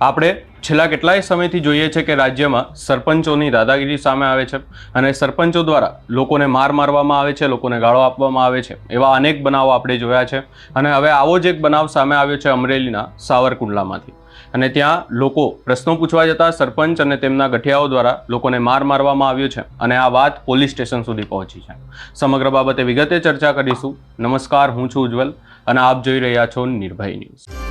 આપણે છેલ્લા કેટલાય સમયથી જોઈએ છે કે રાજ્યમાં સરપંચોની દાદાગીરી સામે આવે છે અને સરપંચો દ્વારા લોકોને માર મારવામાં આવે છે, લોકોને ગાળો આપવામાં આવે છે, એવા અનેક બનાવો આપણે જોયા છે. અને હવે આવો જ એક બનાવ સામે આવ્યો છે અમરેલીના સાવરકુંડલામાંથી. અને ત્યાં લોકો પ્રશ્નો પૂછવા જતા સરપંચ અને તેમના ગઠિયાઓ દ્વારા લોકોને માર મારવામાં આવ્યો છે અને આ વાત પોલીસ સ્ટેશન સુધી પહોંચી છે. સમગ્ર બાબતે વિગતે ચર્ચા કરીશું. નમસ્કાર, હું છું ઉજ્જવલ અને આપ જોઈ રહ્યા છો નિર્ભય ન્યૂઝ.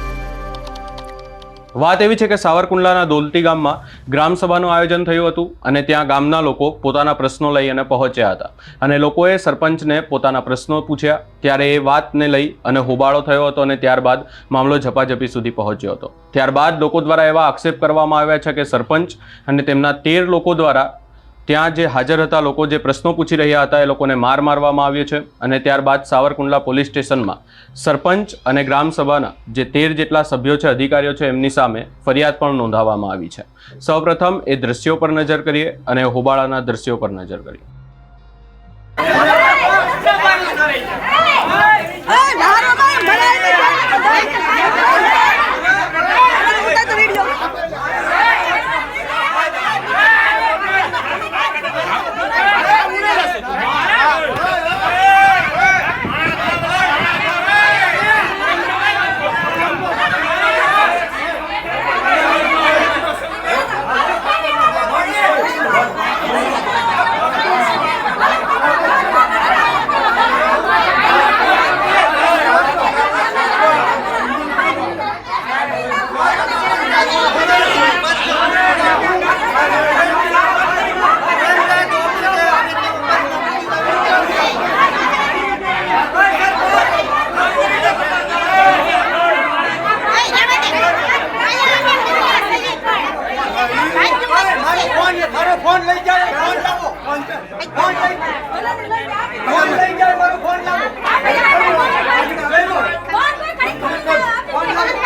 વાત એવી છે કે સાવરકુંડલાના દોલતી ગામમાં ગ્રામસભાનું આયોજન થયું હતું અને ત્યાં ગામના લોકો પોતાના પ્રશ્નો લઈ અને પહોંચ્યા હતા. અને લોકોએ સરપંચને પોતાના પ્રશ્નો પૂછ્યા, ત્યારે એ વાતને લઈ અને હોબાળો થયો હતો અને ત્યારબાદ મામલો ઝપાઝપી સુધી પહોંચ્યો હતો. ત્યારબાદ લોકો દ્વારા એવા આક્ષેપ કરવામાં આવ્યા છે કે સરપંચ અને તેમના તેર લોકો દ્વારા ત્યાં જે હાજર હતા લોકો જે પ્રશ્નો પૂછી રહ્યા હતા એ લોકોને માર મારવામાં આવ્યો છે અને ત્યારબાદ સાવરકુંડલા પોલીસ સ્ટેશનમાં સરપંચ અને ગ્રામસભાના જે તેર જેટલા સભ્યો છે, અધિકારીઓ છે, એમની સામે ફરિયાદ પણ નોંધાવવામાં આવી છે. સૌપ્રથમ એ દ્રશ્યો પર નજર કરીએ અને હોબાળાના દ્રશ્યો પર નજર કરીએ. ફોન તારો ફોન લઈ જાય ફોન લાવો. ફોન લઈ ફોન લઈ જાય મારો ફોન લાવો. ફોન લાવો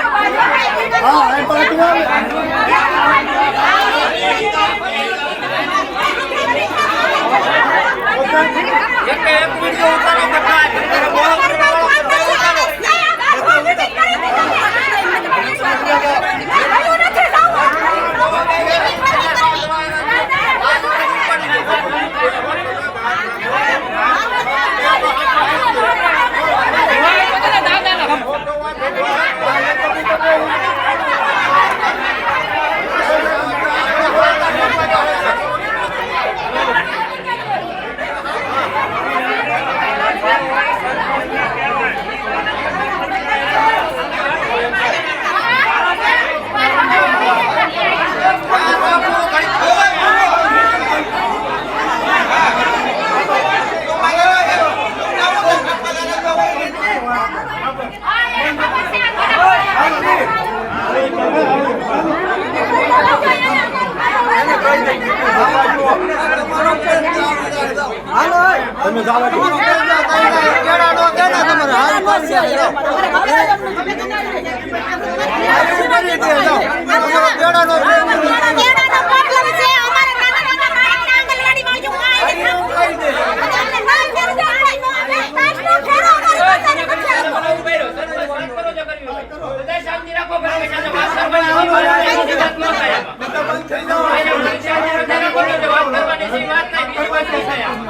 હા એમ પાછું Então, eu vou tanong na ka, તમે જાવા દો બાંધવાનું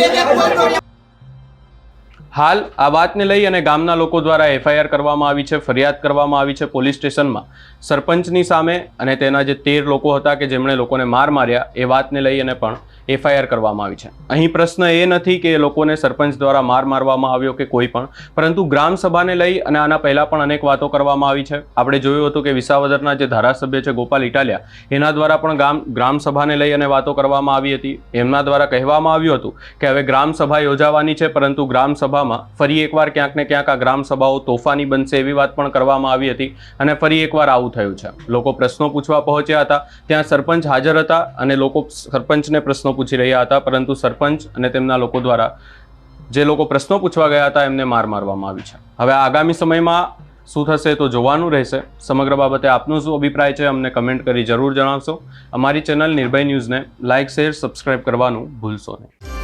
estaría de acuerdo. હાલ આ વાતને લઈ અને ગામના લોકો દ્વારા એફઆઈઆર કરવામાં આવી છે, ફરિયાદ કરવામાં આવી છે પોલીસ સ્ટેશનમાં. સરપંચની સામે અને તેના જે તેર લોકો હતા કે જેમણે લોકોને માર માર્યા, એ વાતને લઈ અને પણ એફઆઈઆર કરવામાં આવી છે. અહીં પ્રશ્ન એ નથી કે એ લોકોને સરપંચ દ્વારા માર મારવામાં આવ્યો કે કોઈ પણ, પરંતુ ગ્રામસભાને લઈ અને આના પહેલાં પણ અનેક વાતો કરવામાં આવી છે. આપણે જોયું હતું કે વિસાવદરના જે ધારાસભ્ય છે ગોપાલ ઇટાલિયા, એના દ્વારા પણ ગામ, ગ્રામ સભાને લઈ અને વાતો કરવામાં આવી હતી. એમના દ્વારા કહેવામાં આવ્યું હતું કે હવે ગ્રામસભા યોજાવાની છે, પરંતુ ગ્રામ સભામાં ફરી એકવાર ક્યાંક ને ક્યાંક આ ગ્રામ સભાઓ તોફાની બનશે એવી વાત પણ કરવામાં આવી હતી અને ફરી એકવાર આવું થયું છે. લોકો પ્રશ્નો પૂછવા પહોંચ્યા હતા. ત્યાં સરપંચ હાજર હતા અને લોકો સરપંચને પ્રશ્નો પૂછી રહ્યા હતા, પરંતુ સરપંચ અને તેમના લોકો દ્વારા જે લોકો પ્રશ્નો પૂછવા ગયા હતા એમને માર મારવામાં આવી છે. હવે આગામી સમયમાં શું થશે તો જોવાનું રહેશે. સમગ્ર બાબતે આપનો શું અભિપ્રાય છે અમને કમેન્ટ કરી જરૂર જણાવશો. અમારી ચેનલ નિર્ભય ન્યૂઝને લાઇક, શેર, સબસ્ક્રાઇબ કરવાનું ભૂલશો નહીં.